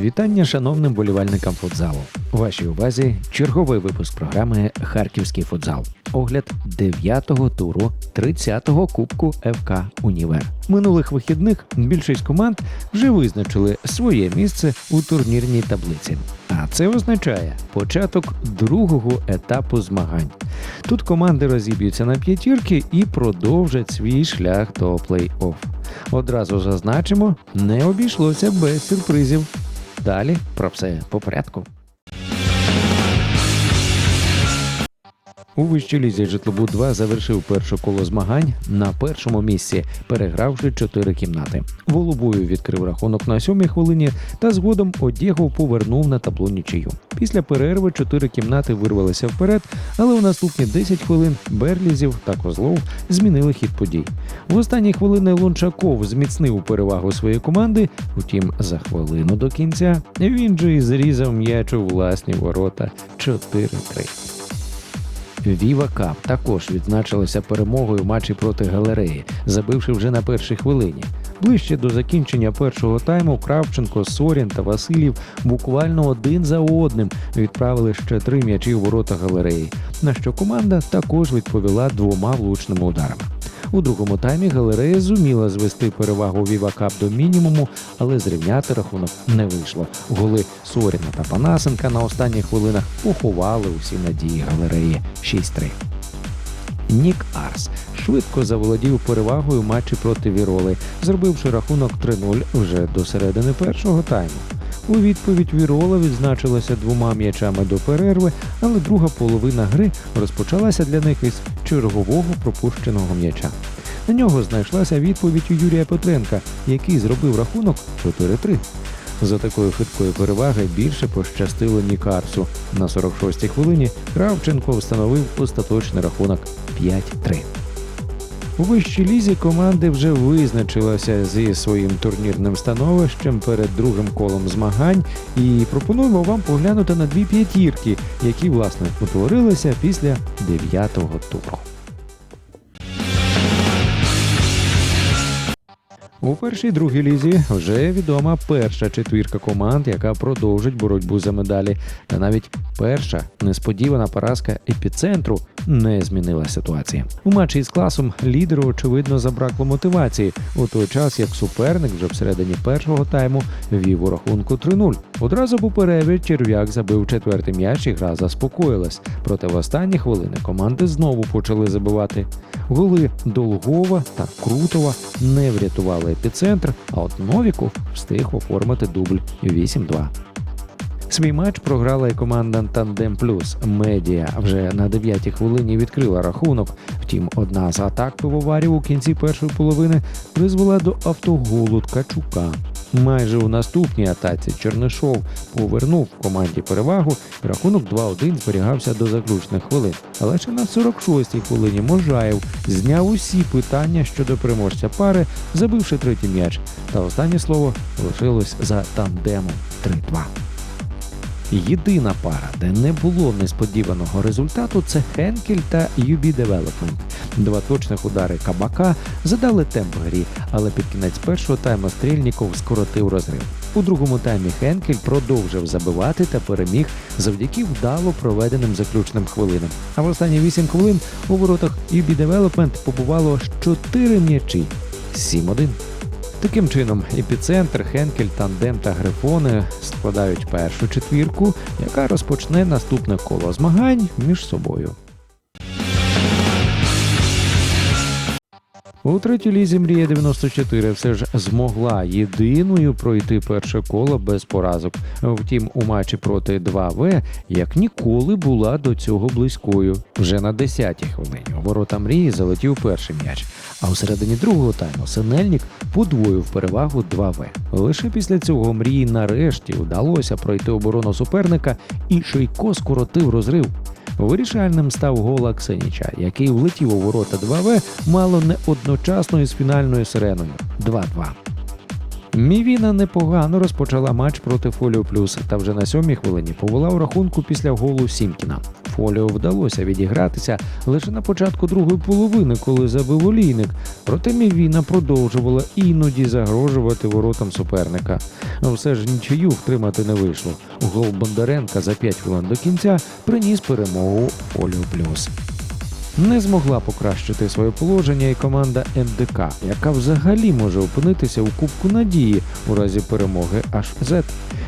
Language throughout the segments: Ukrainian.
Вітання шановним болівальникам футзалу. Вашій увазі черговий випуск програми Харківський футзал. Огляд 9-го туру 30-го кубку ФК Універ. Минулих вихідних більшість команд вже визначили своє місце у турнірній таблиці. А це означає початок другого етапу змагань. Тут команди розіб'ються на п'ятірки і продовжать свій шлях до плей-офф. Одразу зазначимо, не обійшлося без сюрпризів. Далі про все по порядку. У вищій лізі житлобуд 2 завершив перше коло змагань на першому місці, перегравши чотири кімнати. Волобою відкрив рахунок на сьомій хвилині та згодом Одєгов повернув на табло нічию. Після перерви чотири кімнати вирвалися вперед, але у наступні 10 хвилин Берлізів та Козлов змінили хід подій. В останні хвилини Лончаков зміцнив перевагу своєї команди. Втім, за хвилину до кінця він же і зрізав м'яч у власні ворота 4-3. Віва Кап також відзначилася перемогою в матчі проти галереї, забивши вже на першій хвилині. Ближче до закінчення першого тайму Кравченко, Сорін та Васильєв буквально один за одним відправили ще три м'ячі в ворота галереї, на що команда також відповіла двома влучними ударами. У другому таймі галерея зуміла звести перевагу Віва Кап до мінімуму, але зрівняти рахунок не вийшло. Голи Соріна та Панасенка на останніх хвилинах поховали усі надії галереї 6-3. Нік Арс швидко заволодів перевагою матчі проти Віроли, зробивши рахунок 3-0 вже до середини першого тайму. У відповідь Вірола відзначилася двома м'ячами до перерви, але друга половина гри розпочалася для них із чергового пропущеного м'яча. На нього знайшлася відповідь у Юрія Петренка, який зробив рахунок 4-3. За такою хиткою переваги більше пощастило Нікарсу. На 46-й хвилині Кравченко встановив остаточний рахунок 5-3. У вищій лізі команди вже визначилися зі своїм турнірним становищем перед другим колом змагань і пропонуємо вам поглянути на дві п'ятірки, які власне утворилися після дев'ятого туру. У першій другій лізі вже відома перша четвірка команд, яка продовжить боротьбу за медалі. Та навіть перша несподівана поразка епіцентру не змінила ситуації. У матчі із класом лідеру очевидно забракло мотивації у той час, як суперник вже всередині першого тайму вів у рахунку 3-0. Одразу по перерві черв'як забив четвертий м'яч і гра заспокоїлась. Проте в останні хвилини команди знову почали забивати. Голи Долгова та Крутова не врятували епіцентр, а от Новіков встиг оформити дубль 8-2. Свій матч програла і команда Тандем Плюс. Медіа вже на 9-й хвилині відкрила рахунок. Втім, одна з атак пивоварів у кінці першої половини призвела до автоголу Ткачука. Майже у наступній атаці Чернишов повернув команді перевагу. Рахунок 2-1 зберігався до заключних хвилин. Але ще на 46-й хвилині Можаєв зняв усі питання щодо переможця пари, забивши третій м'яч. Та останнє слово лишилось за тандемом 3-2. Єдина пара, де не було несподіваного результату, це Хенкель та UB Development. Два точних удари кабака задали темп грі, але під кінець першого тайму Стрільніков скоротив розрив. У другому таймі Хенкель продовжив забивати та переміг завдяки вдало проведеним заключним хвилинам. А в останні 8 хвилин у воротах UB Development побувало 4 м'ячі 7-1. Таким чином, епіцентр, Хенкель, Тандем та Грифони складають першу четвірку, яка розпочне наступне коло змагань між собою. У третій лізі Мрія 94 все ж змогла єдиною пройти перше коло без поразок. Втім, у матчі проти 2В як ніколи була до цього близькою. Вже на 10-й хвилині у ворота мрії залетів перший м'яч. А у середині другого тайму Синельник подвоїв перевагу 2В. Лише після цього мрії нарешті вдалося пройти оборону суперника, і Шийко скоротив розрив. Вирішальним став гол Аксеніча, який влетів у ворота 2В мало не одночасно із фінальною сиреною 2-2. Мівіна непогано розпочала матч проти Фоліо Плюс та вже на сьомій хвилині повела у рахунку після голу Сімкіна. Фоліо вдалося відігратися лише на початку другої половини, коли забив олійник. Проте Мівіна продовжувала іноді загрожувати воротам суперника. Все ж нічию втримати не вийшло. Гол Бондаренка за 5 хвилин до кінця приніс перемогу Фоліо Плюс. Не змогла покращити своє положення і команда МДК, яка взагалі може опинитися у Кубку Надії у разі перемоги HZ.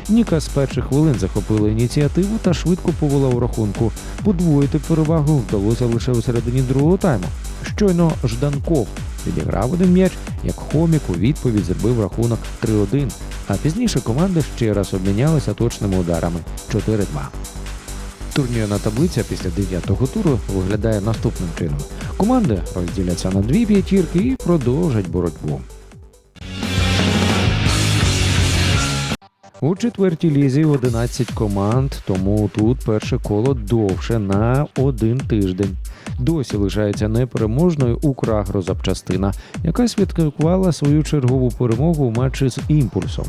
Ніка з перших хвилин захопила ініціативу та швидко повела у рахунку. Подвоїти перевагу вдалося лише у середині другого тайму. Щойно Жданков відіграв один м'яч, як хомік у відповідь зробив рахунок 3-1. А пізніше команди ще раз обмінялися точними ударами 4-2. Турнірна таблиця після дев'ятого туру виглядає наступним чином. Команди розділяться на дві п'ятірки і продовжать боротьбу. У четвертій лізі 11 команд, тому тут перше коло довше на один тиждень. Досі лишається непереможною Украгрозапчастина, яка святкувала свою чергову перемогу у матчі з імпульсом.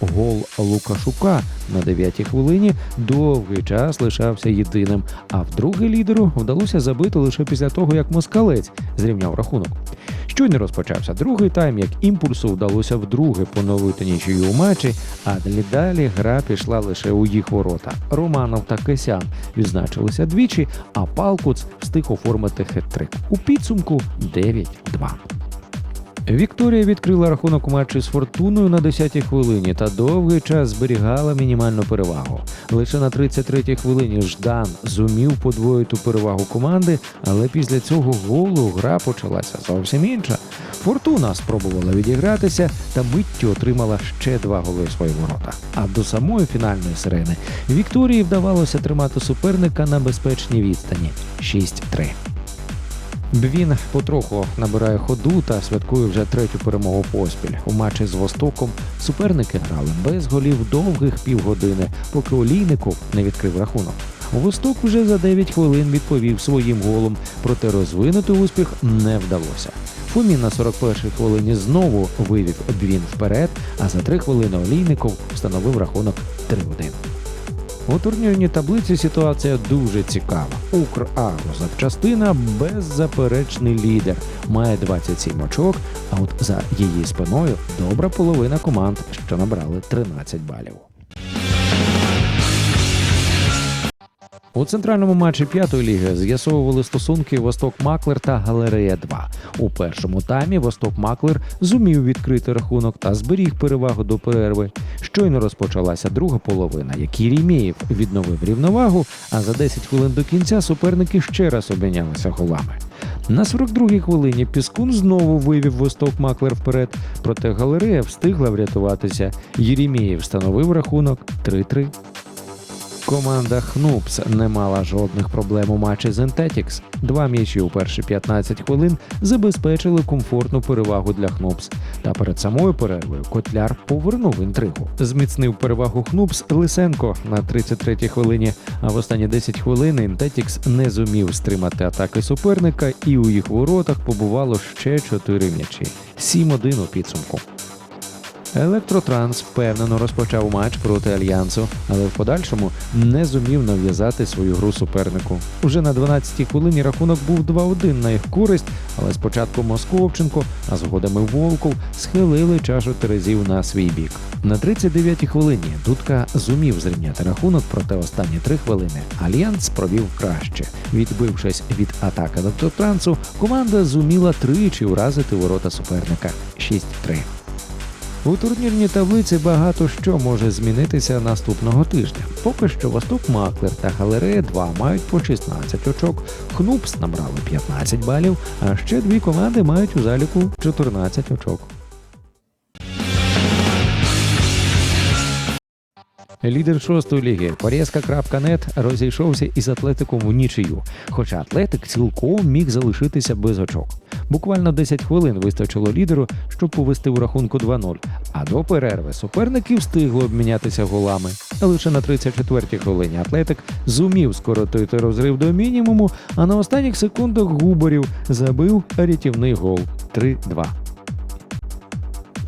Гол Лукашука на 9-й хвилині довгий час лишався єдиним, а вдруге лідеру вдалося забити лише після того, як москалець зрівняв рахунок. Щойно розпочався другий тайм, як імпульсу вдалося вдруге поновити нічию у матчі, а далі гра пішла лише у їх ворота. Романов та Кисян відзначилися двічі, а Палкуц встиг оформити хет-трик. У підсумку 9-2. Вікторія відкрила рахунок матчі з фортуною на 10-й хвилині та довгий час зберігала мінімальну перевагу. Лише на 33-й хвилині Ждан зумів подвоїти перевагу команди, але після цього голу гра почалася зовсім інша. Фортуна спробувала відігратися та миттю отримала ще два голи свої ворота. А до самої фінальної сирени Вікторії вдавалося тримати суперника на безпечній відстані 6-3. Бвін потроху набирає ходу та святкує вже третю перемогу поспіль. У матчі з Востоком суперники грали без голів довгих півгодини, поки Олійников не відкрив рахунок. Восток вже за 9 хвилин відповів своїм голом, проте розвинути успіх не вдалося. Фомін на 41-й хвилині знову вивів Бвін вперед, а за 3 хвилини Олійников встановив рахунок 3-1. У турнірній таблиці ситуація дуже цікава. Украгрозапчастина беззаперечний лідер, має 27 очок, а от за її спиною добра половина команд, що набрали 13 балів. У центральному матчі п'ятої ліги з'ясовували стосунки Восток Маклер та Галерея 2. У першому таймі Восток Маклер зумів відкрити рахунок та зберіг перевагу до перерви. Щойно розпочалася друга половина, як Єрімєєв відновив рівновагу, а за 10 хвилин до кінця суперники ще раз обмінялися голами. На 42-й хвилині Піскун знову вивів Восток Маклер вперед, проте галерея встигла врятуватися. Єрімєєв встановив рахунок 3-3. Команда Хнупс не мала жодних проблем у матчі з Ентетікс. Два м'ячі у перші 15 хвилин забезпечили комфортну перевагу для Хнупс. Та перед самою перервою Котляр повернув інтригу. Зміцнив перевагу Хнупс Лисенко на 33-й хвилині. А в останні 10 хвилин Ентетікс не зумів стримати атаки суперника, і у їх воротах побувало ще 4 м'ячі. 7-1 у підсумку. Електротранс впевнено розпочав матч проти альянсу, але в подальшому не зумів нав'язати свою гру супернику. Уже на 12-й хвилині рахунок був 2-1 на їх користь, але спочатку Московченко, а згодами Волков схилили чашу терезів на свій бік. На 39-й хвилині Дудка зумів зрівняти рахунок, проте останні три хвилини альянс провів краще. Відбившись від атаки електротрансу, команда зуміла тричі уразити ворота суперника 6-3. У турнірній таблиці багато що може змінитися наступного тижня. Поки що Восток Маклер та Галерея 2 мають по 16 очок, Хнупс набрали 15 балів, а ще дві команди мають у заліку 14 очок. Лідер шостої ліги Порєзка.нет розійшовся із Атлетиком у нічию, хоча Атлетик цілком міг залишитися без очок. Буквально 10 хвилин вистачило лідеру, щоб повести у рахунку 2-0. А до перерви суперники встигли обмінятися голами. Лише на 34-й хвилині Атлетик зумів скоротити розрив до мінімуму, а на останніх секундах Губарів забив рятівний гол 3-2.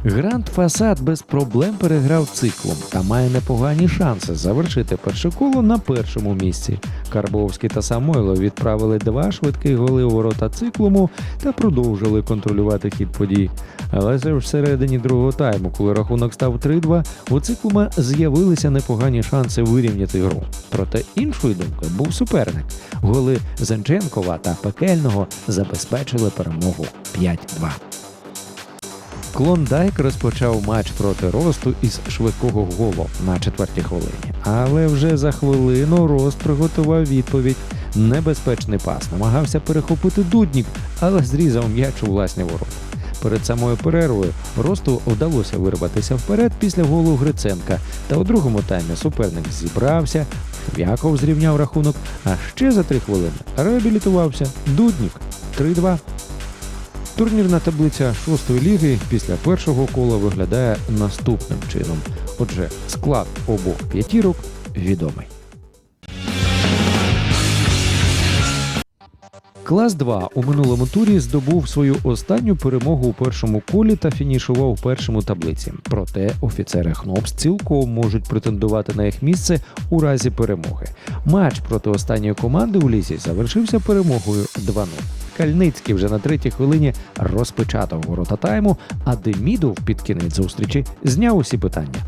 Гранд Фасад без проблем переграв циклом та має непогані шанси завершити перше коло на першому місці. Карбовський та Самойло відправили два швидкі голи у ворота циклуму та продовжили контролювати хід подій. Але це всередині другого тайму, коли рахунок став 3-2, у циклума з'явилися непогані шанси вирівняти гру. Проте іншою думкою був суперник. Голи Зенченкова та Пекельного забезпечили перемогу 5-2. Клондайк розпочав матч проти росту із швидкого голу на четвертій хвилині. Але вже за хвилину Рост приготував відповідь. Небезпечний пас намагався перехопити дуднік, але зрізав м'яч у власні ворота. Перед самою перервою Росту вдалося вирватися вперед після голу Гриценка. Та у другому таймі суперник зібрався, Яков зрівняв рахунок, а ще за три хвилини реабілітувався Дуднік 3-2. Турнірна таблиця шостої ліги після першого кола виглядає наступним чином. Отже, склад обох п'ятірок відомий. Клас 2 у минулому турі здобув свою останню перемогу у першому колі та фінішував у таблиці. Проте офіцери ХНОПС цілком можуть претендувати на їх місце у разі перемоги. Матч проти останньої команди у лісі завершився перемогою 2-0. Кальницький вже на третій хвилині розпечатав ворота тайму, а Демідов під кінець зустрічі зняв усі питання.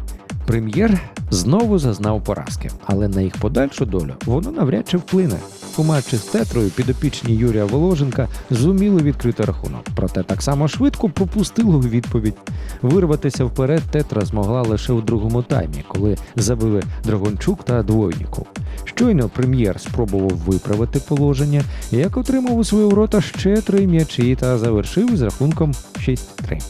Прем'єр знову зазнав поразки, але на їх подальшу долю воно навряд чи вплине. У матчі з Тетрою підопічні Юрія Воложенка зуміли відкрити рахунок, проте так само швидко пропустили відповідь. Вирватися вперед Тетра змогла лише у другому таймі, коли забили Драгончук та Двойніков. Щойно прем'єр спробував виправити положення, як отримав у свої ворота ще три м'ячі та завершив з рахунком 6-3.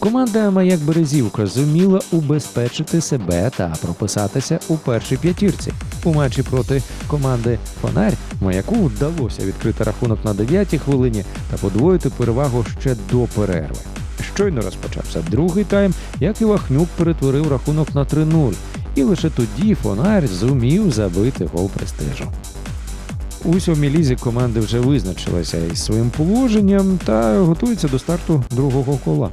Команда Маяк Березівка зуміла убезпечити себе та прописатися у першій п'ятірці. У матчі проти команди Фонарь Маяку вдалося відкрити рахунок на 9-й хвилині та подвоїти перевагу ще до перерви. Щойно розпочався другий тайм, як і Вахнюк перетворив рахунок на 3-0. І лише тоді Фонарь зумів забити гол престижу. У сьомій лізі команди вже визначилися із своїм положенням та готуються до старту другого кола.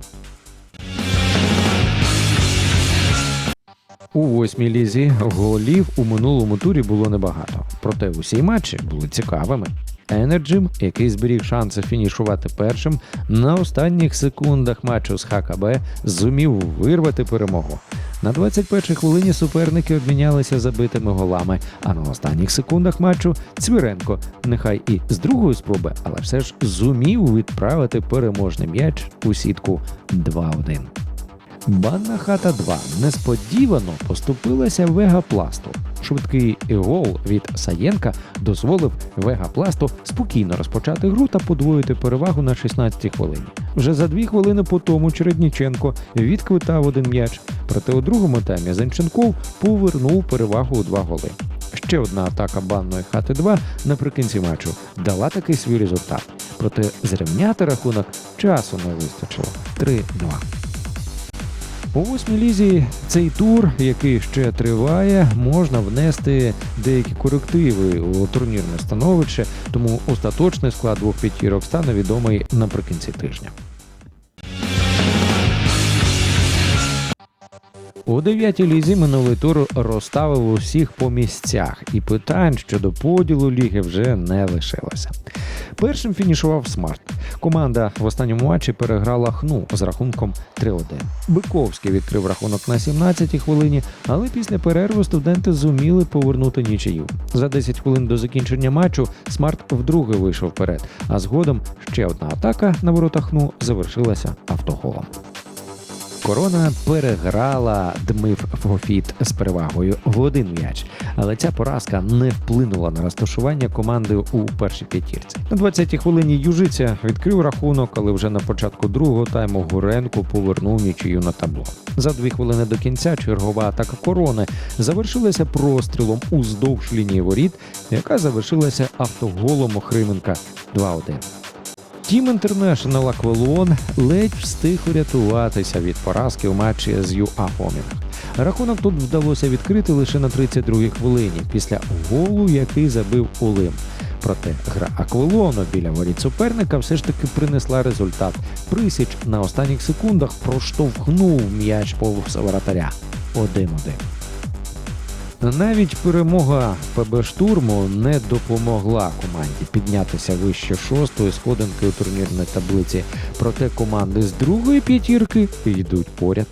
У восьмій лізі голів у минулому турі було небагато, проте усі матчі були цікавими. Енерджим, який зберіг шанси фінішувати першим, на останніх секундах матчу з ХКБ зумів вирвати перемогу. На 21-й хвилині суперники обмінялися забитими голами, а на останніх секундах матчу Цвіренко, нехай і з другої спроби, але все ж зумів відправити переможний м'яч у сітку 2-1. Банна хата 2 несподівано поступилася Вегапласту. Швидкий гол від Саєнка дозволив Вегапласту спокійно розпочати гру та подвоїти перевагу на 16-й хвилині. Вже за дві хвилини по тому Чередніченко відквитав один м'яч. Проте у другому таймі Зенченков повернув перевагу у два голи. Ще одна атака банної хати 2 наприкінці матчу дала такий свій результат. Проте зрівняти рахунок часу не вистачило 3-2. У восьмій лізі цей тур, який ще триває, можна внести деякі корективи у турнірне становище, тому остаточний склад двох п'ятірок стане відомий наприкінці тижня. У дев'ятій лізі минулий тур розставив усіх по місцях, і питань щодо поділу ліги вже не лишилося. Першим фінішував Смарт. Команда в останньому матчі переграла хну з рахунком 3-1. Биковський відкрив рахунок на 17-й хвилині, але після перерви студенти зуміли повернути нічию. За 10 хвилин до закінчення матчу Смарт вдруге вийшов вперед, а згодом ще одна атака на воротах хну завершилася автоголом. Корона переграла Дмив Фофіт з перевагою в один м'яч, але ця поразка не вплинула на розташування команди у першій п'ятірці. На 20-й хвилині Южиця відкрив рахунок, але вже на початку другого тайму Гуренко повернув нічию на табло. За дві хвилини до кінця чергова атака корони завершилася прострілом уздовж лінії воріт, яка завершилася автоголом Охрименка 2-1. Тім Інтернешнл Аквелон ледь встиг урятуватися від поразки у матчі з ЮА Фомінг. Рахунок тут вдалося відкрити лише на 32-й хвилині після голу, який забив Олим. Проте гра Аквилону біля воріт суперника все ж таки принесла результат. Присіч на останніх секундах проштовхнув м'яч повз воротаря 1-1. Навіть перемога ПБ штурму не допомогла команді піднятися вище шостої сходинки у турнірній таблиці. Проте команди з другої п'ятірки йдуть поряд.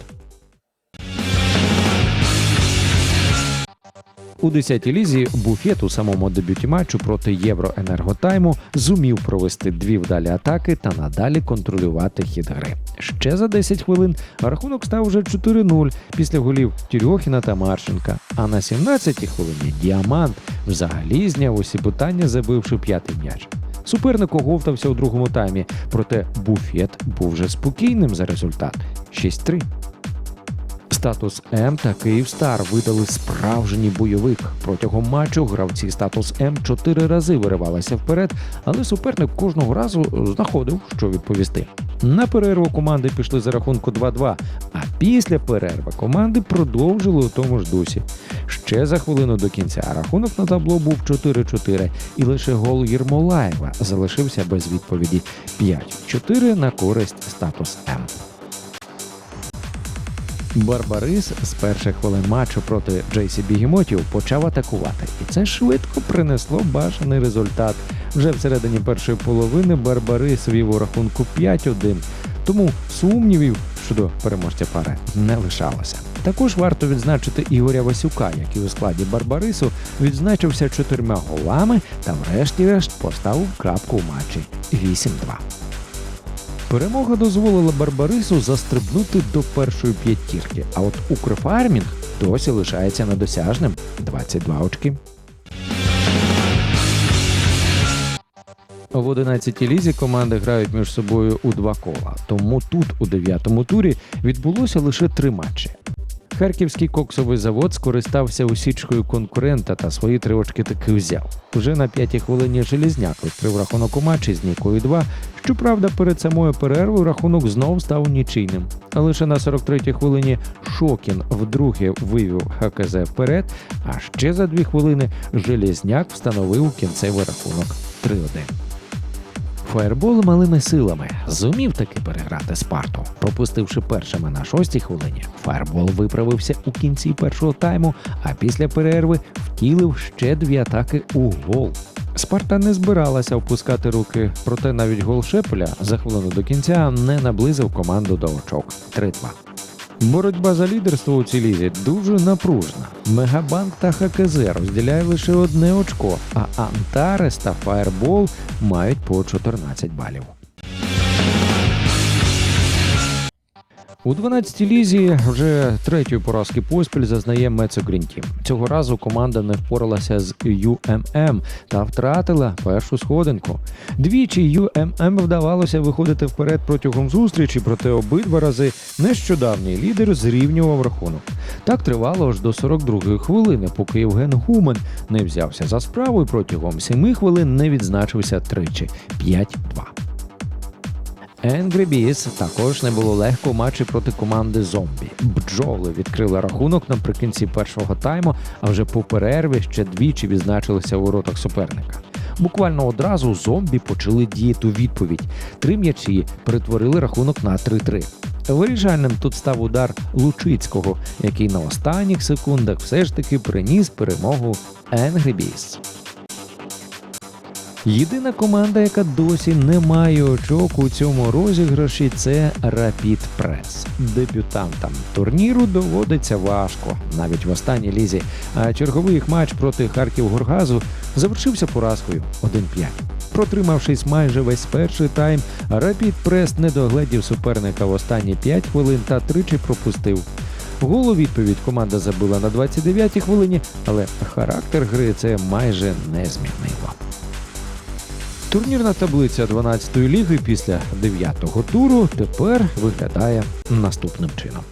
У 10-й лізі буфет у самому дебюті матчу проти Євроенерготайму зумів провести дві вдалі атаки та надалі контролювати хід гри. Ще за 10 хвилин рахунок став вже 4-0 після голів Тюрьохіна та Марченка. А на 17-й хвилині Діамант взагалі зняв усі питання, забивши п'ятий м'яч. Суперник оговтався у другому таймі, проте буфет був вже спокійним за результат 6-3. Статус М та Київстар видали справжній бойовик. Протягом матчу гравці статус М чотири рази виривалися вперед, але суперник кожного разу знаходив, що відповісти. На перерву команди пішли за рахунку 2-2, а після перерви команди продовжили у тому ж дусі. Ще за хвилину до кінця рахунок на табло був 4-4, і лише гол Єрмолаєва залишився без відповіді 5-4 на користь статус М. Барбарис з перших хвилин матчу проти Джейсі Бігемотів почав атакувати, і це швидко принесло бажаний результат. Вже всередині першої половини Барбарис вів у рахунку 5-1, тому сумнівів щодо переможця пари не лишалося. Також варто відзначити Ігоря Васюка, який у складі Барбарису відзначився чотирма голами та врешті-решт поставив крапку у матчі 8-2. Перемога дозволила Барбарису застрибнути до першої п'ятірки, а от Укрфармінг досі лишається недосяжним 22 очки. В 11-й лізі команди грають між собою у два кола, тому тут у дев'ятому турі відбулося лише три матчі. Харківський коксовий завод скористався усічкою конкурента та свої три очки таки взяв. Вже на п'ятій хвилині Желізняк відкрив рахунок у матчі з Нікою 2. Щоправда, перед самою перервою рахунок знов став нічийним. А лише на 43-й хвилині Шокін вдруге вивів ХКЗ вперед, а ще за дві хвилини Желізняк встановив кінцевий рахунок 3-1. Фаєрбол малими силами зумів таки переграти Спарту. Пропустивши першими на шостій хвилині, Фаєрбол виправився у кінці першого тайму, а після перерви втілив ще дві атаки у гол. Спарта не збиралася опускати руки, проте навіть гол Шепеля за хвилину до кінця не наблизив команду до очок 3-2. Боротьба за лідерство у цій лізі дуже напружна. Мегабанк та ХКЗ розділяє лише одне очко, а Антарес та Фаербол мають по 14 балів. У 12-й лізі вже третьої поразки поспіль зазнає Мецо Грінтім. Цього разу команда не впоралася з UMM та втратила першу сходинку. Двічі UMM вдавалося виходити вперед протягом зустрічі, проте обидва рази нещодавній лідер зрівнював рахунок. Так тривало аж до 42-ї хвилини, поки Євген Гумен не взявся за справу і протягом 7 хвилин не відзначився тричі 5-2. Angry Bees також не було легко у матчі проти команди Зомбі. Бджоли відкрили рахунок наприкінці першого тайму, а вже по перерві ще двічі відзначилися у воротах суперника. Буквально одразу зомбі почали діяти у відповідь. Три м'ячі перетворили рахунок на 3-3. Вирішальним тут став удар Лучицького, який на останніх секундах все ж таки приніс перемогу Angry Bees. Єдина команда, яка досі не має очок у цьому розіграші, це Rapid Press. Дебютантам турніру доводиться важко, навіть в останній лізі. А черговий їх матч проти Харків Горгазу завершився поразкою 1-5. Протримавшись майже весь перший тайм, Rapid Press не догледів суперника в останні 5 хвилин та тричі пропустив. Гол у відповідь команда забила на 29-й хвилині, але характер гри це майже не змінило. Турнірна таблиця 12-ї ліги після 9-го туру тепер виглядає наступним чином.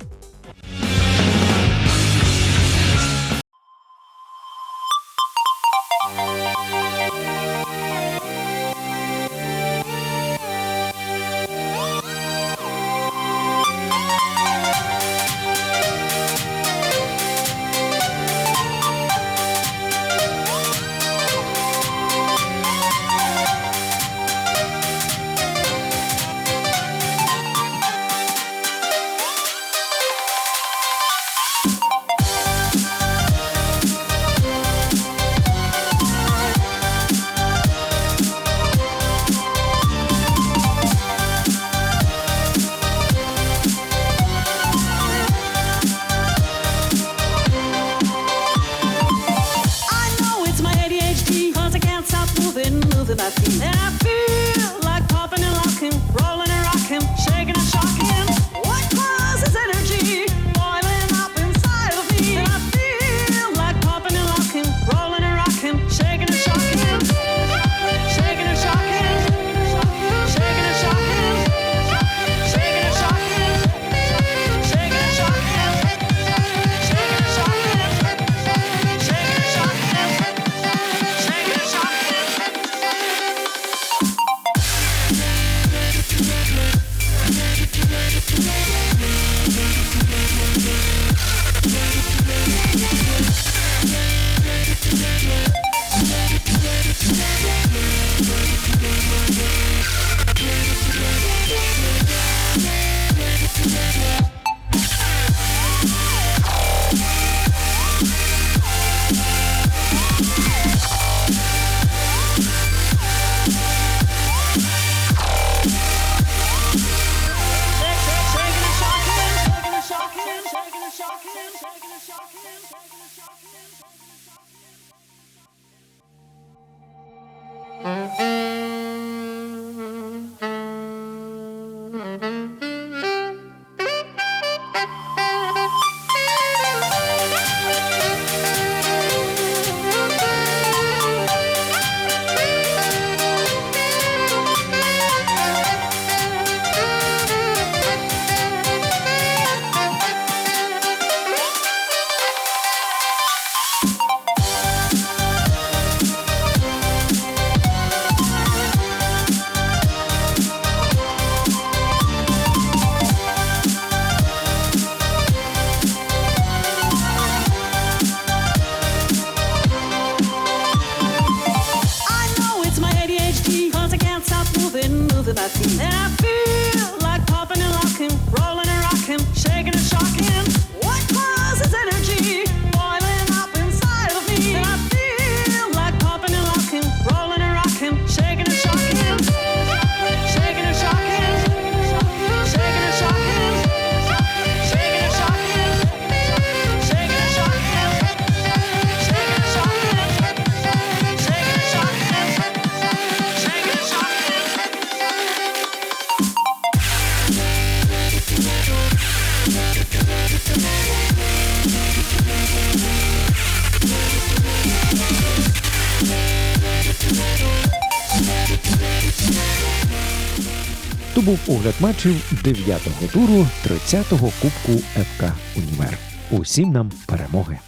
огляд матчів 9-го туру 30-го кубку ФК Універ. Усім нам перемоги!